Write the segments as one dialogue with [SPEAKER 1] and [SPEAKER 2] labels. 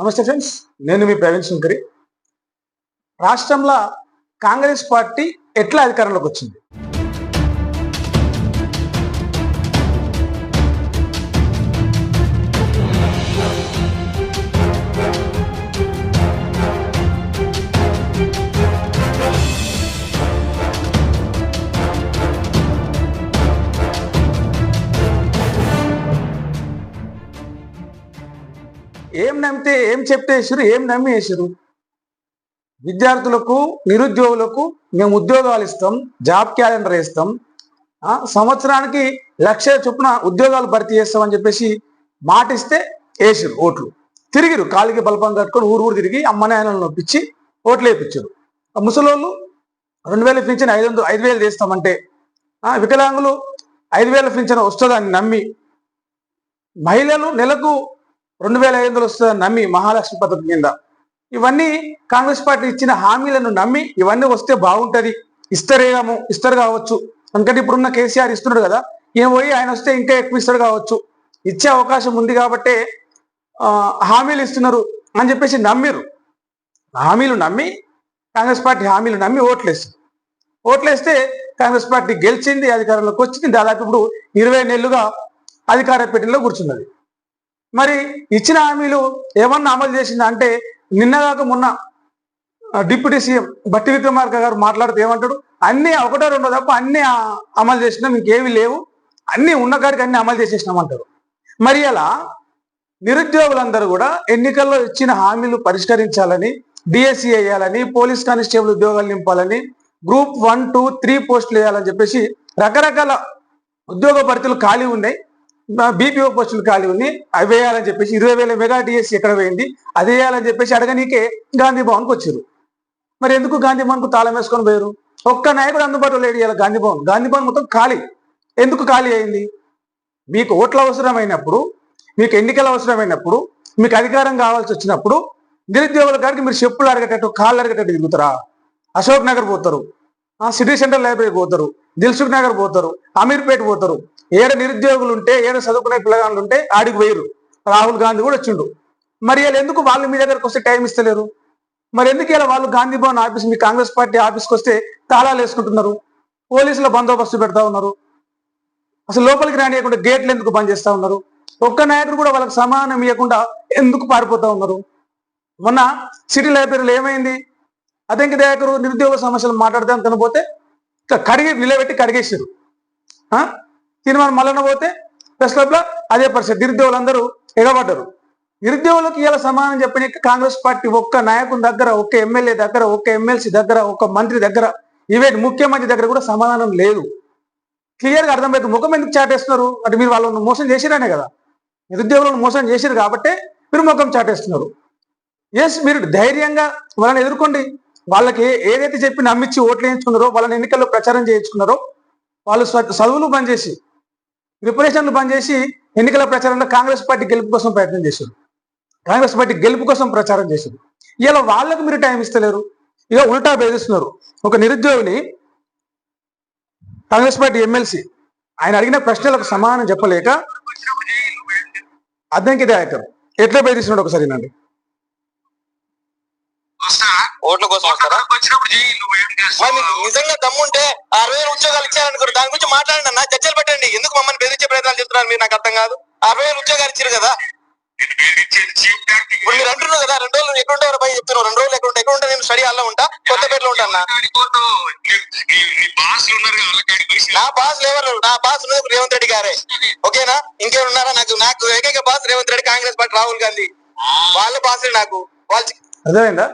[SPEAKER 1] నమస్తే ఫ్రెండ్స్ నేను మీ ప్రవీణ్ శంకరి. రాష్ట్రంలో కాంగ్రెస్ పార్టీ ఎట్లా అధికారంలోకి వచ్చింది? ఏం నమ్మితే ఏం చెప్తే వేసారు ఏం నమ్మి వేసారు విద్యార్థులకు నిరుద్యోగులకు మేము ఉద్యోగాలు ఇస్తాం జాబ్ క్యాలెండర్ ఇస్తాం ఆ, సంవత్సరానికి లక్ష చొప్పున ఉద్యోగాలు భర్తీ చేస్తామని చెప్పేసి మాటిస్తే వేసారు ఓట్లు. తిరిగిరు కాలికి బలపం కట్టుకొని ఊరు ఊరు తిరిగి అమ్మనాయనలు నొప్పించి ఓట్లు వేయించారు ముసలోళ్ళు రెండు వేల పింఛన్ ఐదు వందలు ఐదు వేలు చేస్తామంటే ఆ, వికలాంగులు ఐదు వేల పింఛన్ వస్తుందని నమ్మి మహిళలు నెలకు రెండు వేల ఐదు వందలు వస్తుందని నమ్మి మహాలక్ష్మి పథకం కింద. ఇవన్నీ కాంగ్రెస్ పార్టీ ఇచ్చిన హామీలను నమ్మి ఇవన్నీ వస్తే బాగుంటుంది. ఇస్తారేమో ఇస్తారు కావచ్చు. ఎందుకంటే ఇప్పుడున్న కేసీఆర్ ఇస్తున్నాడు కదా ఈయన పోయి ఆయన వస్తే ఇంకా ఎక్కువ ఇస్తాడు కావచ్చు. ఇచ్చే అవకాశం ఉంది కాబట్టే హామీలు ఇస్తున్నారు అని చెప్పేసి నమ్మిరు హామీలు నమ్మి కాంగ్రెస్ పార్టీ హామీలు నమ్మి ఓట్లేస్తారు ఓట్లేస్తే కాంగ్రెస్ పార్టీ గెలిచింది అధికారంలోకి వచ్చింది. దాదాపు ఇప్పుడు ఇరవై నెలలుగా అధికార పెట్టిలో కూర్చున్నది. మరి ఇచ్చిన హామీలు ఏమన్నా అమలు చేసిందా? అంటే నిన్నగాక మొన్న డిప్యూటీ సీఎం బట్టి విక్రమార్క గారు మాట్లాడుతూ ఏమంటాడు? అన్ని ఒకటో రెండో తప్ప అన్ని అమలు చేసినాం ఇంకేవి లేవు. అన్ని ఉన్న కాడికి అన్ని అమలు చేసేసినామంటారు మరి అలా నిరుద్యోగులందరూ కూడా ఎన్నికల్లో ఇచ్చిన హామీలు పరిష్కరించాలని డిఎస్సి వేయాలని పోలీస్ కానిస్టేబుల్ ఉద్యోగాలు నింపాలని గ్రూప్ వన్ టూ త్రీ పోస్టులు వేయాలని చెప్పేసి రకరకాల ఉద్యోగ పరిధులు ఖాళీ ఉన్నాయి. బీపీఓ పోస్టులు ఖాళీ ఉన్నాయి అవి వేయాలని చెప్పేసి ఇరవై వేల మెగా డిఎస్సి ఎక్కడ వేయండి అది వేయాలని చెప్పేసి అడగనీకే గాంధీ భవన్కి వచ్చారు. మరి ఎందుకు గాంధీ భవన్కు తాళం వేసుకొని పోయారు? ఒక్క నాయకుడు అందుబాటులో లేడు ఇలా గాంధీ భవన్. గాంధీ భవన్ మొత్తం ఖాళీ. ఎందుకు ఖాళీ అయింది? మీకు ఓట్ల అవసరమైనప్పుడు మీకు ఎన్నికలు అవసరమైనప్పుడు మీకు అధికారం కావాల్సి వచ్చినప్పుడు నిరుద్యోగుల గారికి మీరు చెప్పులు అడిగేటట్టు కాళ్ళు అడగటట్టు తిరుగుతారా? అశోక్ నగర్ పోతారు. ఆ సిటీ సెంటర్ లైబ్రరీ పోతారు. దిల్సుఖ్ నగర్ పోతారు. అమీర్పేట పోతారు. ఏడ నిరుద్యోగులు ఉంటే ఏడ చదువుకునే పిల్లగాళ్ళు ఉంటే ఆడికి పోయిరు రాహుల్ గాంధీ కూడా వచ్చిండు. మరి వీళ్ళు ఎందుకు వాళ్ళు మీ దగ్గరకు వస్తే టైం ఇస్తలేరు? మరి ఎందుకు ఇలా వాళ్ళు గాంధీ భవన్ ఆఫీస్ మీ కాంగ్రెస్ పార్టీ ఆఫీస్కి వస్తే తాళాలు వేసుకుంటున్నారు? పోలీసుల బందోబస్తు పెడతా ఉన్నారు. అసలు లోపలికి రానియకుండా గేట్లు ఎందుకు బంద్ చేస్తా ఉన్నారు? ఒక్క నాయకుడు కూడా వాళ్ళకి సమానం ఇవ్వకుండా ఎందుకు పారిపోతా ఉన్నారు? మొన్న సిటీ లైబ్రరీలో ఏమైంది? అదెంకి దయాకరు నిరుద్యోగ సమస్యలు మాట్లాడదాం కనపోతే కడిగి నిలబెట్టి కడిగేసారు తీర్మానం మల్లన పోతే ప్రెస్ క్లబ్లో అదే పరిస్థితి. నిరుద్యోగులందరూ ఎగబడ్డారు. నిరుద్యోగులకు ఇలా సమానం చెప్పిన కాంగ్రెస్ పార్టీ ఒక్క నాయకుని దగ్గర ఒక్క ఎమ్మెల్యే దగ్గర ఒక్క ఎమ్మెల్సీ దగ్గర ఒక్క మంత్రి దగ్గర ఈవెన్ ముఖ్యమంత్రి దగ్గర కూడా సమాధానం లేదు. క్లియర్గా అర్థమవుతుంది ముఖం ఎందుకు చాటేస్తున్నారు? అంటే మీరు వాళ్ళని మోసం చేసిరనే కదా. నిరుద్యోగులను మోసం చేసిరు కాబట్టే మీరు ముఖం చాటేస్తున్నారు. ఎస్ మీరు ధైర్యంగా వాళ్ళని ఎదుర్కోండి. వాళ్ళకి ఏదైతే చెప్పి నమ్మించి ఓట్లు వేయించుకున్నారో వాళ్ళని ఎన్నికల్లో ప్రచారం చేయించుకున్నారో వాళ్ళు చదువులు బంద్ చేసి రిపరేషన్లు బంద్ చేసి ఎన్నికల ప్రచారంలో కాంగ్రెస్ పార్టీ గెలుపు కోసం ప్రయత్నం చేశారు. కాంగ్రెస్ పార్టీ గెలుపు కోసం ప్రచారం చేశారు. ఇలా వాళ్ళకు మీరు టైం ఇస్తలేరు. ఇక ఉల్టా బెదిరిస్తున్నారు. ఒక నిరుద్యోగిని కాంగ్రెస్ పార్టీ ఎమ్మెల్సీ ఆయన అడిగిన ప్రశ్నలకు సమానం చెప్పలేక అద్దంకి దయాకర్ ఎట్లా బెదిరిస్తున్నాడు ఒకసారి నండి
[SPEAKER 2] ఓట్ల కోసం వస్తారా? మరి మీకు నిజంగా దమ్ముంటే అరవై వేలు ఉద్యోగాలు ఇచ్చారనుకోరు దాని గురించి మాట్లాడండి అన్న చర్చలు పెట్టండి. ఎందుకు మమ్మల్ని బెదిరించే ప్రయత్నాలు చేస్తున్నారు మీరు? నాకు అర్థం కాదు. అరవై వేలు ఉద్యోగాలు ఇచ్చారు కదా. ఇప్పుడు మీరు అంటున్నారు కదా రెండు రోజులు ఎక్కడ ఉంటారు పై చెప్తున్నారు రెండు రోజులు ఎక్కడ ఉంటా ఎక్కడ ఉంటా నేను స్టడీ అలా ఉంటా కొత్తపేటలో ఉంటా అన్న. నా బాస్ ఎవరు? నా బాస్ రేవంత్ రెడ్డి గారే. ఓకేనా? ఇంకెవరు ఉన్నారా నాకు? నాకు ఏకైక బాస్ రేవంత్ రెడ్డి కాంగ్రెస్ పార్టీ రాహుల్ గాంధీ. వాళ్ళ బాస్ నాకు. వాళ్ళు
[SPEAKER 1] అర్థమైందా?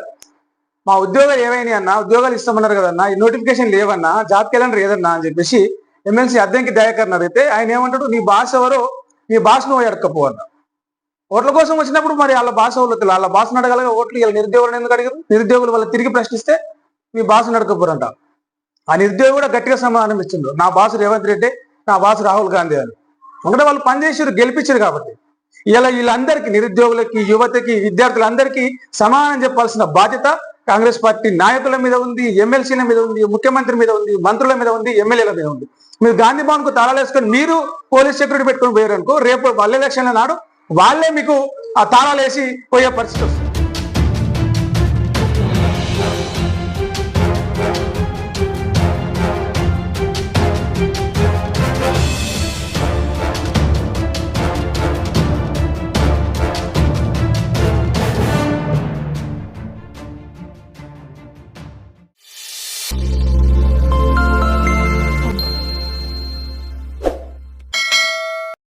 [SPEAKER 1] మా ఉద్యోగాలు ఏమైనాయి అన్న? ఉద్యోగాలు ఇస్తామన్నారు కదన్నా? ఈ నోటిఫికేషన్ లేవన్నా? జాబ్ క్యాలెండర్ ఏదన్నా అని చెప్పేసి ఎమ్మెల్సీ అద్దెంకి దయాకర్ అడిగితే ఆయన ఏమంటాడు? నీ భాష ఎవరో? నీ భాష నువ్వు ఎడకపో అన్న. ఓట్ల కోసం వచ్చినప్పుడు మరి వాళ్ళ భాష వాళ్ళు వాళ్ళ భాషను అడగలగా ఓట్లు ఇలా నిరుద్యోగులను ఎందుకు అడిగారు? నిరుద్యోగులు వాళ్ళు తిరిగి ప్రశ్నిస్తే మీ భాషను అడగకపోరంట. ఆ నిరుద్యోగి కూడా గట్టిగా సమాధానం ఇచ్చిండు. నా భాష రేవంత్ రెడ్డి నా భాష రాహుల్ గాంధీ అని. ఒకటే వాళ్ళు పనిచేసారు గెలిపించారు కాబట్టి. ఇలా వీళ్ళందరికీ నిరుద్యోగులకి యువతకి విద్యార్థులందరికీ సమానం చెప్పాల్సిన బాధ్యత కాంగ్రెస్ పార్టీ నాయకుల మీద ఉంది ఎమ్మెల్సీల మీద ఉంది ముఖ్యమంత్రి మీద ఉంది మంత్రుల మీద ఉంది ఎమ్మెల్యేల మీద ఉంది. మీరు గాంధీ భవన్కు తాళాలేసుకొని మీరు పోలీస్ సెక్యూరిటీ పెట్టుకొని పోయారు అనుకో రేపు వాళ్ళ ఎలక్షన్ల నాడు వాళ్ళే మీకు ఆ తాళాలేసి పోయే పరిస్థితి వస్తుంది.